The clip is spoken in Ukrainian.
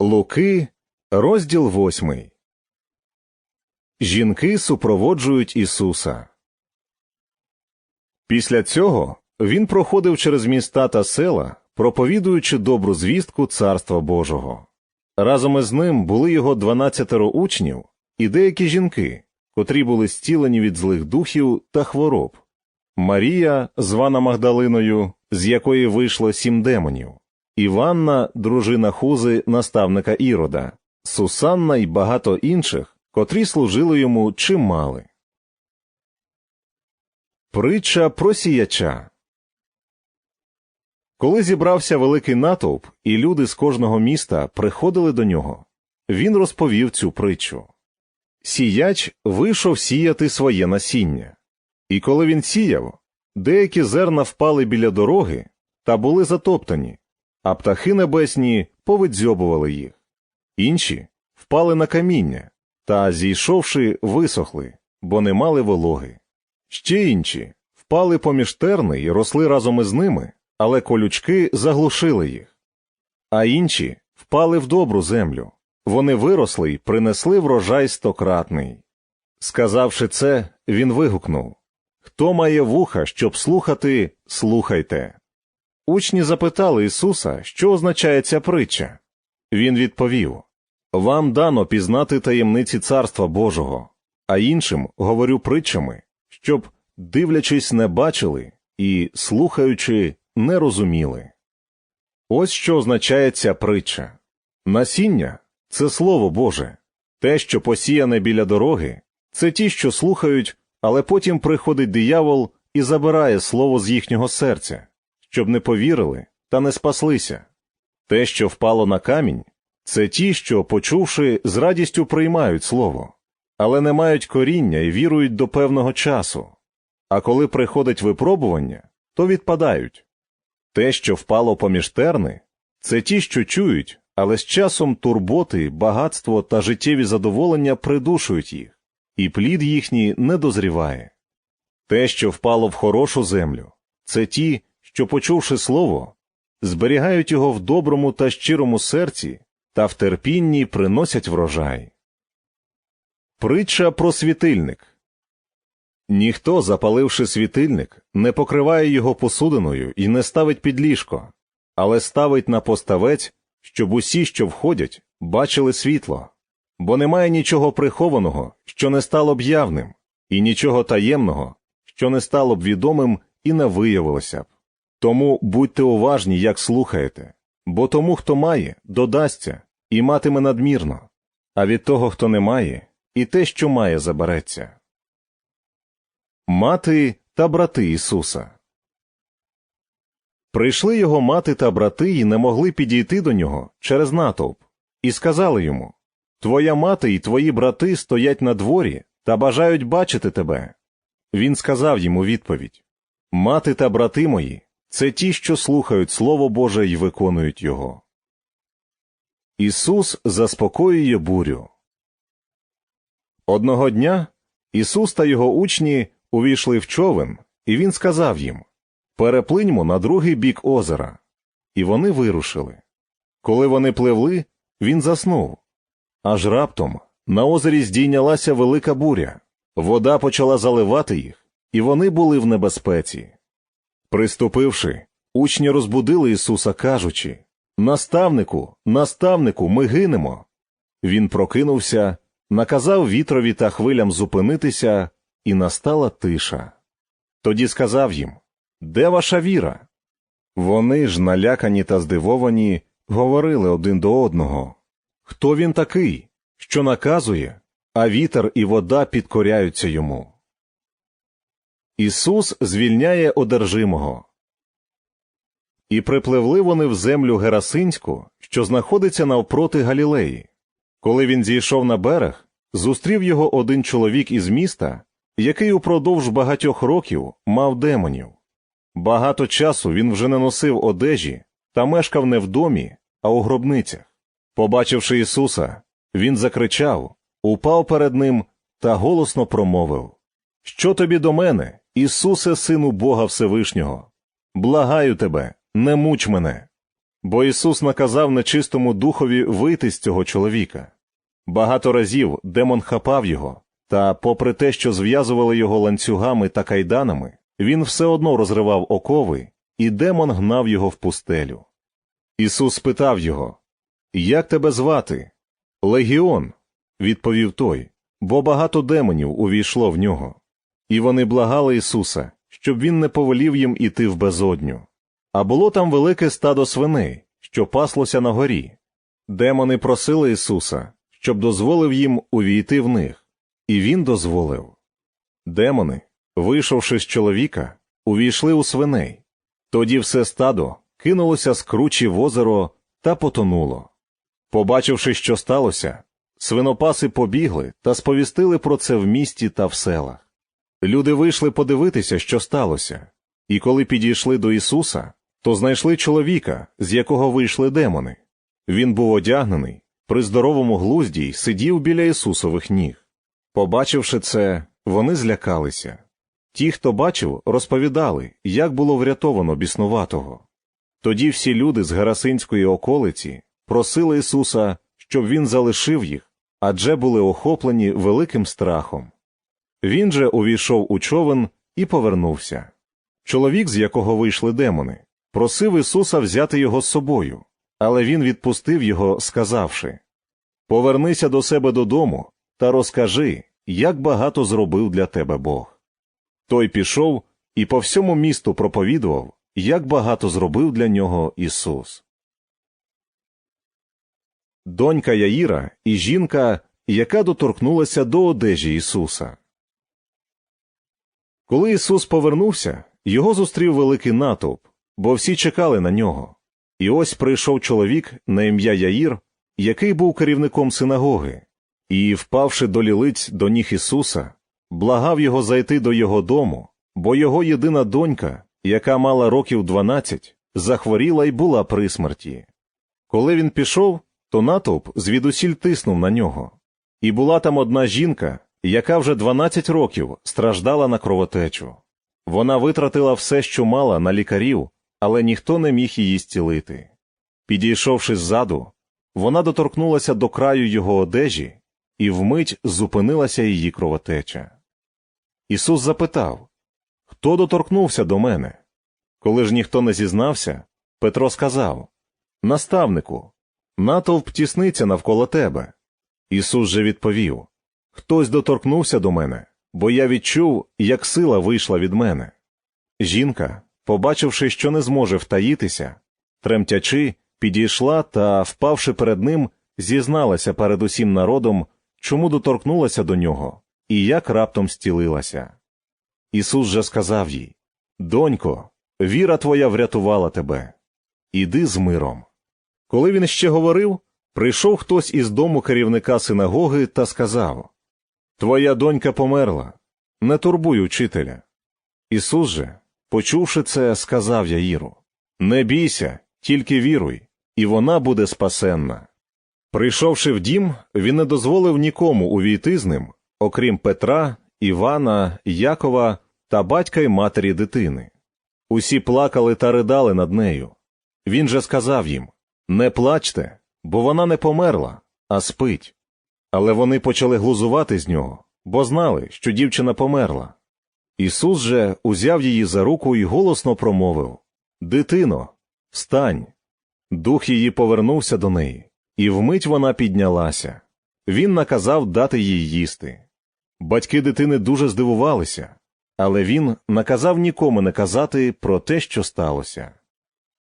Луки, розділ восьмий. Жінки супроводжують Ісуса. Після цього він проходив через міста та села, проповідуючи добру звістку Царства Божого. Разом із ним були його дванадцятеро учнів і деякі жінки, котрі були зцілені від злих духів та хвороб. Марія, звана Магдалиною, з якої вийшло сім демонів. Іванна, дружина Хузи, наставника Ірода, Сусанна і багато інших, котрі служили йому чимали. Притча про сіяча Коли зібрався великий натовп, і люди з кожного міста приходили до нього, він розповів цю притчу. Сіяч вийшов сіяти своє насіння. І коли він сіяв, деякі зерна впали біля дороги та були затоптані, а птахи небесні повидзьобували їх. Інші впали на каміння та, зійшовши, висохли, бо не мали вологи. Ще інші впали поміж терни і росли разом із ними, але колючки заглушили їх. А інші впали в добру землю. Вони виросли й принесли врожай стократний. Сказавши це, він вигукнув Хто має вуха, щоб слухати, слухайте. Учні запитали Ісуса, що означає ця притча. Він відповів Вам дано пізнати таємниці Царства Божого, а іншим говорю притчами, щоб, дивлячись, не бачили і, слухаючи, не розуміли. Ось що означає ця притча насіння це Слово Боже, те, що посіяне біля дороги, це ті, що слухають, але потім приходить диявол і забирає слово з їхнього серця щоб не повірили та не спаслися. Те, що впало на камінь, це ті, що, почувши, з радістю приймають слово, але не мають коріння і вірують до певного часу. А коли приходить випробування, то відпадають. Те, що впало поміж терни, це ті, що чують, але з часом турботи, багатство та життєві задоволення придушують їх, і плід їхній не дозріває. Те, що впало в хорошу землю, це ті, що, почувши слово, зберігають його в доброму та щирому серці та в терпінні приносять врожай. Притча про світильник Ніхто, запаливши світильник, не покриває його посудиною і не ставить під ліжко, але ставить на поставець, щоб усі, що входять, бачили світло, бо немає нічого прихованого, що не стало б явним, і нічого таємного, що не стало б відомим і не виявилося б. Тому будьте уважні, як слухаєте, бо тому, хто має, додасться і матиме надмірно, а від того, хто не має, і те, що має, забереться. Мати та брати Ісуса Прийшли його мати та брати і не могли підійти до нього через натовп, і сказали йому Твоя мати і твої брати стоять на дворі та бажають бачити тебе. Він сказав йому відповідь Мати та брати мої. Це ті, що слухають Слово Боже і виконують його. Ісус заспокоює бурю. Одного дня Ісус та його учні увійшли в човен, і Він сказав їм Переплиньмо на другий бік озера. І вони вирушили. Коли вони пливли, він заснув. Аж раптом на озері здійнялася велика буря, вода почала заливати їх, і вони були в небезпеці. Приступивши, учні розбудили Ісуса, кажучи Наставнику, наставнику, ми гинемо. Він прокинувся, наказав вітрові та хвилям зупинитися, і настала тиша. Тоді сказав їм Де ваша віра? Вони ж, налякані та здивовані, говорили один до одного Хто він такий, що наказує, а вітер і вода підкоряються йому. Ісус звільняє одержимого. І припливли вони в землю Герасинську, що знаходиться навпроти Галілеї. Коли він зійшов на берег, зустрів його один чоловік із міста, який упродовж багатьох років мав демонів. Багато часу він вже не носив одежі та мешкав не в домі, а у гробницях. Побачивши Ісуса, він закричав, упав перед ним та голосно промовив Що тобі до мене, Ісусе, Сину Бога Всевишнього, благаю тебе, не муч мене. бо Ісус наказав нечистому духові вийти з цього чоловіка. Багато разів демон хапав його, та, попри те, що зв'язували його ланцюгами та кайданами, він все одно розривав окови, і демон гнав його в пустелю. Ісус спитав його Як тебе звати? Легіон, відповів той, бо багато демонів увійшло в нього. І вони благали Ісуса, щоб він не повелів їм іти в безодню. А було там велике стадо свиней, що паслося на горі. Демони просили Ісуса, щоб дозволив їм увійти в них, і він дозволив. Демони, вийшовши з чоловіка, увійшли у свиней. Тоді все стадо кинулося з кручі в озеро та потонуло. Побачивши, що сталося, свинопаси побігли та сповістили про це в місті та в селах. Люди вийшли подивитися, що сталося, і коли підійшли до Ісуса, то знайшли чоловіка, з якого вийшли демони. Він був одягнений, при здоровому глузді й сидів біля Ісусових ніг. Побачивши це, вони злякалися. Ті, хто бачив, розповідали, як було врятовано біснуватого. Тоді всі люди з Гарасинської околиці просили Ісуса, щоб він залишив їх, адже були охоплені великим страхом. Він же увійшов у човен і повернувся. Чоловік, з якого вийшли демони, просив Ісуса взяти його з собою, але він відпустив його, сказавши Повернися до себе додому та розкажи, як багато зробив для тебе Бог. Той пішов і по всьому місту проповідував, як багато зробив для нього Ісус. Донька Яїра і жінка, яка доторкнулася до одежі Ісуса. Коли Ісус повернувся, його зустрів великий натовп, бо всі чекали на нього. І ось прийшов чоловік на ім'я Яїр, який був керівником синагоги, і, впавши до лілиць до ніг Ісуса, благав його зайти до його дому, бо його єдина донька, яка мала років дванадцять, захворіла й була при смерті. Коли він пішов, то натовп звідусіль тиснув на нього. І була там одна жінка, яка вже дванадцять років страждала на кровотечу. Вона витратила все, що мала на лікарів, але ніхто не міг її зцілити. Підійшовши ззаду, вона доторкнулася до краю його одежі, і вмить зупинилася її кровотеча. Ісус запитав Хто доторкнувся до мене? Коли ж ніхто не зізнався, Петро сказав Наставнику, натовп тісниться навколо тебе. Ісус же відповів Хтось доторкнувся до мене, бо я відчув, як сила вийшла від мене. Жінка, побачивши, що не зможе втаїтися, тремтячи, підійшла та, впавши перед ним, зізналася перед усім народом, чому доторкнулася до нього і як раптом зцілилася. Ісус же сказав їй Донько, віра твоя врятувала тебе. Іди з миром. Коли він ще говорив, прийшов хтось із дому керівника синагоги та сказав Твоя донька померла, не турбуй учителя. Ісус же, почувши це, сказав Яїру Не бійся, тільки віруй, і вона буде спасенна. Прийшовши в дім, він не дозволив нікому увійти з ним, окрім Петра, Івана, Якова та батька й матері дитини. Усі плакали та ридали над нею. Він же сказав їм Не плачте, бо вона не померла, а спить. Але вони почали глузувати з нього, бо знали, що дівчина померла. Ісус же узяв її за руку і голосно промовив Дитино, встань. Дух її повернувся до неї, і вмить вона піднялася. Він наказав дати їй їсти. Батьки дитини дуже здивувалися, але він наказав нікому не казати про те, що сталося.